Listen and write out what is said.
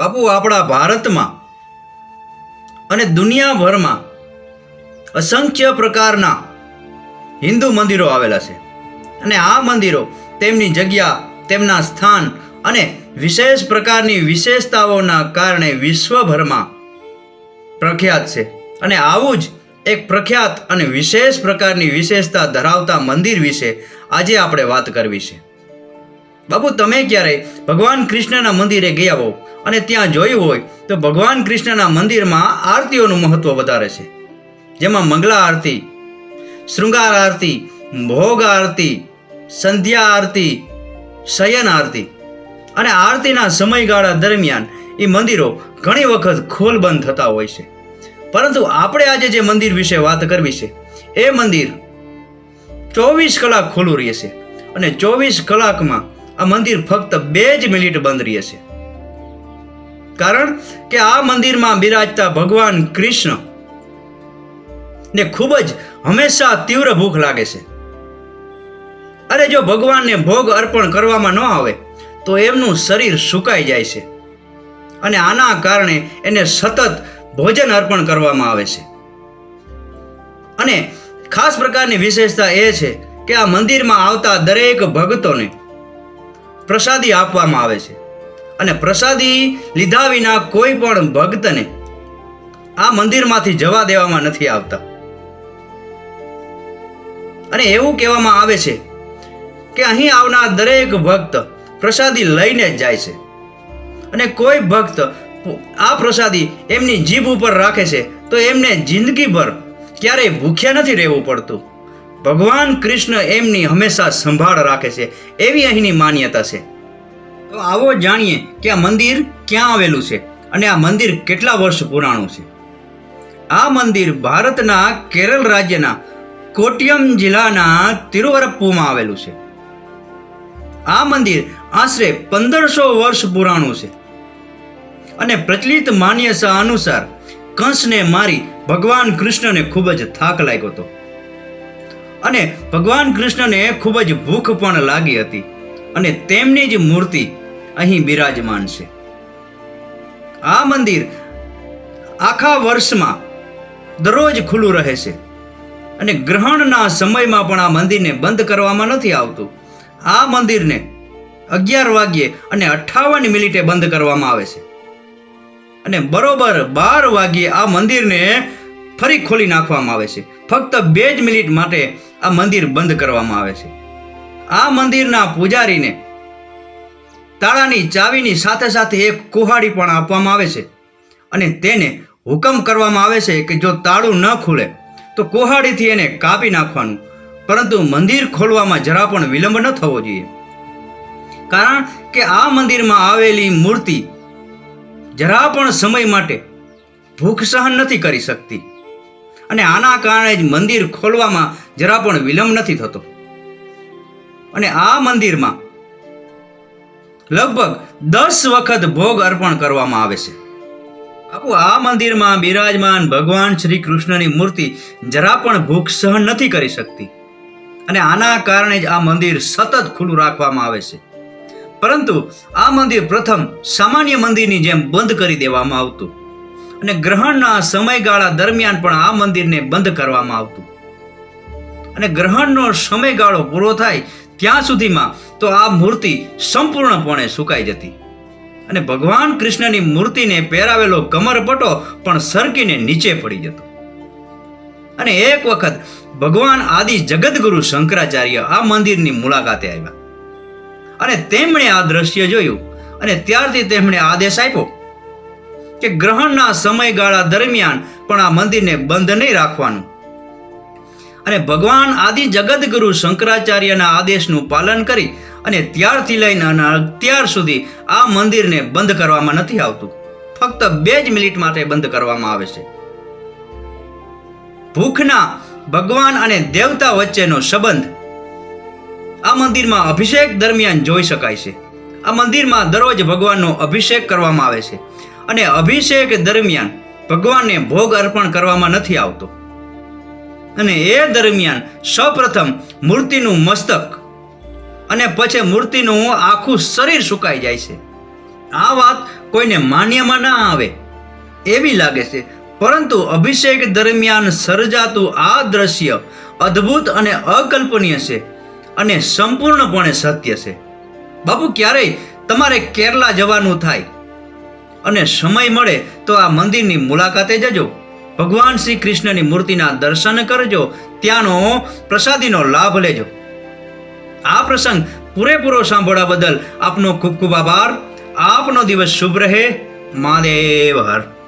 બાપુ, આપણા ભારતમાં અને દુનિયાભરમાં અસંખ્ય પ્રકારના હિન્દુ મંદિરો આવેલા છે. અને આ મંદિરો તેમની જગ્યા, તેમના સ્થાન અને વિશેષ પ્રકારની વિશેષતાઓના કારણે વિશ્વભરમાં પ્રખ્યાત છે. અને આવું જ એક પ્રખ્યાત અને વિશેષ પ્રકારની વિશેષતા ધરાવતા મંદિર વિશે આજે આપણે વાત કરવી છે. બાપુ, તમે ક્યારેય ભગવાન કૃષ્ણના મંદિરે ગયા હો અને ત્યાં જોયું હોય, તો ભગવાન કૃષ્ણના મંદિરમાં આરતીઓનું મહત્વ વધારે છે. જેમાં મંગલા આરતી, શૃંગાર આરતી, ભોગ આરતી, સંધ્યા આરતી, શયન આરતી અને આરતીના સમયગાળા દરમિયાન એ મંદિરો ઘણી વખત ખોલબંધ થતા હોય છે. પરંતુ આપણે આજે જે મંદિર વિશે વાત કરવી છે, એ મંદિર ચોવીસ કલાક ખુલ્લું રહેશે અને ચોવીસ કલાકમાં આ મંદિર ફક્ત બે જ મિનિટ બંધ રહેશે. કારણ કે આ મંદિરમાં બિરાજતા ભગવાન કૃષ્ણ ને ખૂબ જ હંમેશા તીવ્ર ભૂખ લાગે છે. અરે જો ભગવાનને ભોગ અર્પણ કરવામાં ન આવે, તો એમનું શરીર સુકાઈ જાય છે અને આના કારણે એને સતત ભોજન અર્પણ કરવામાં આવે છે. અને ખાસ પ્રકારની વિશેષતા એ છે કે આ મંદિરમાં આવતા દરેક ભક્તોને પ્રસાદી આપવામાં આવે છે. અને પ્રસાદી લીધા વિના કોઈ પણ ભક્તને આ મંદિરમાંથી જવા દેવામાં નથી આવતા. અને એવું કહેવામાં આવે છે કે અહીં આવનાર દરેક ભક્ત પ્રસાદી લઈને જ જાય છે. અને કોઈ ભક્ત આ પ્રસાદી એમની જીભ ઉપર રાખે છે, તો એમને જિંદગીભર ક્યારેય ભૂખ્યા નથી રહેવું પડતું. ભગવાન કૃષ્ણ એમની હંમેશા સંભાળ રાખે છે. એવી અહીંની માન્યતા છે. તો આવો જાણીએ કે આ મંદિર ક્યાં આવેલું છે અને આ મંદિર કેટલા વર્ષ પુરાણું છે. આ મંદિર ભારતના કેરળ રાજ્યના કોટિયમ જિલ્લાના તિરુવરપ્પુમાં આવેલું છે. આ મંદિર આશરે પંદરસો વર્ષ પુરાણું છે. અને પ્રચલિત માન્યતા અનુસાર કંસને મારી ભગવાન કૃષ્ણને ખૂબ જ થાક લાગ્યો હતો. અને ભગવાન કૃષ્ણને ખૂબ જ ભૂખ પણ લાગી હતી અને તેમની જ મૂર્તિ અહીં બિરાજમાન છે. આ મંદિર આખા વર્ષમાં દરરોજ ખુલ્લું રહે છે અને ગ્રહણના સમયમાં પણ આ મંદિરને બંધ કરવામાં નથી આવતું. આ મંદિરને અગિયાર વાગ્યે અને અઠ્ઠાવન મિનિટે બંધ કરવામાં આવે છે. અને બરોબર બાર વાગ્યે આ મંદિરને ફરી ખોલી નાખવામાં આવે છે. ફક્ત બે જ મિનિટ માટે આ મંદિર બંધ કરવામાં આવે છે. આ મંદિરના પૂજારીને તાળાની ચાવીની સાથે સાથે એક કુહાડી પણ આપવામાં આવે છે. અને તેને હુકમ કરવામાં આવે છે કે જો તાળું ન ખુલે, તો કુહાડીથી એને કાપી નાખવાનું. પરંતુ મંદિર ખોલવામાં જરા પણ વિલંબ ન થવો જોઈએ. કારણ કે આ મંદિરમાં આવેલી મૂર્તિ જરા પણ સમય માટે ભૂખ સહન નથી કરી શકતી. અને આના કારણે જ મંદિર ખોલવામાં જરા પણ વિલંબ નથી થતો. અને આ મંદિરમાં લગભગ દસ વખત ભોગ અર્પણ કરવામાં આવે છે. બાપુ આ મંદિરમાં બિરાજમાન ભગવાન શ્રી કૃષ્ણની મૂર્તિ જરા પણ ભૂખ સહન નથી કરી શકતી. અને આના કારણે જ આ મંદિર સતત ખુલ્લું રાખવામાં આવે છે. પરંતુ આ મંદિર પ્રથમ સામાન્ય મંદિરની જેમ બંધ કરી દેવામાં આવતું. અને ગ્રહણના સમયગાળા દરમિયાન પણ આ મંદિરને બંધ કરવામાં આવતું. અને ગ્રહણનો સમયગાળો પૂરો થાય ત્યાં સુધીમાં તો આ મૂર્તિ સંપૂર્ણપણે સુકાઈ જતી. અને ભગવાન કૃષ્ણની મૂર્તિને પહેરાવેલો કમરપટો પણ સરકીને નીચે પડી જતો. અને એક વખત ભગવાન આદિ જગદગુરુ શંકરાચાર્ય આ મંદિરની મુલાકાતે આવ્યા. અને તેમણે આ દ્રશ્ય જોયું અને ત્યારથી તેમણે આદેશ આપ્યો કે ગ્રહણના સમયગાળા દરમિયાન પણ આ મંદિરને બંધ નહીં રાખવાનું. અને ભગવાન આદિ જગતગુરુ શંકરાચાર્યના આદેશનું પાલન કરી અને ત્યારથી લઈને અત્યાર સુધી આ મંદિરને બંધ કરવામાં નથી આવતું. ફક્ત બે જ મિનિટ માટે બંધ કરવામાં આવે છે. ભૂખના ભગવાન અને દેવતા વચ્ચેનો સંબંધ આ મંદિરમાં અભિષેક દરમિયાન જોઈ શકાય છે. આ મંદિરમાં દરરોજ ભગવાનનો અભિષેક કરવામાં આવે છે. અને અભિષેક દરમિયાન ભગવાનને ભોગ અર્પણ કરવામાં નથી આવતો. અને એ દરમિયાન સૌપ્રથમ મૂર્તિનું મસ્તક અને પછી મૂર્તિનું આખું શરીર સુકાઈ જાય છે. આ વાત કોઈને માન્યમાં ના આવે એવી લાગે છે. પરંતુ અભિષેક દરમિયાન સર્જાતું આ દ્રશ્ય અદ્ભુત અને અકલ્પનીય છે અને સંપૂર્ણપણે સત્ય છે. બાપુ, ક્યારેય તમારે કેરલા જવાનું થાય અને સમય મળે તો આ મંદિરની મુલાકાતે જજો. ભગવાન શ્રી કૃષ્ણની મૂર્તિના દર્શન કરજો. ત્યાંનો પ્રસાદીનો લાભ લેજો. આ પ્રસંગ પૂરેપૂરો સાંભળવા બદલ આપનો ખૂબ ખૂબ આભાર. આપનો દિવસ શુભ રહે. મહાદેવ હર.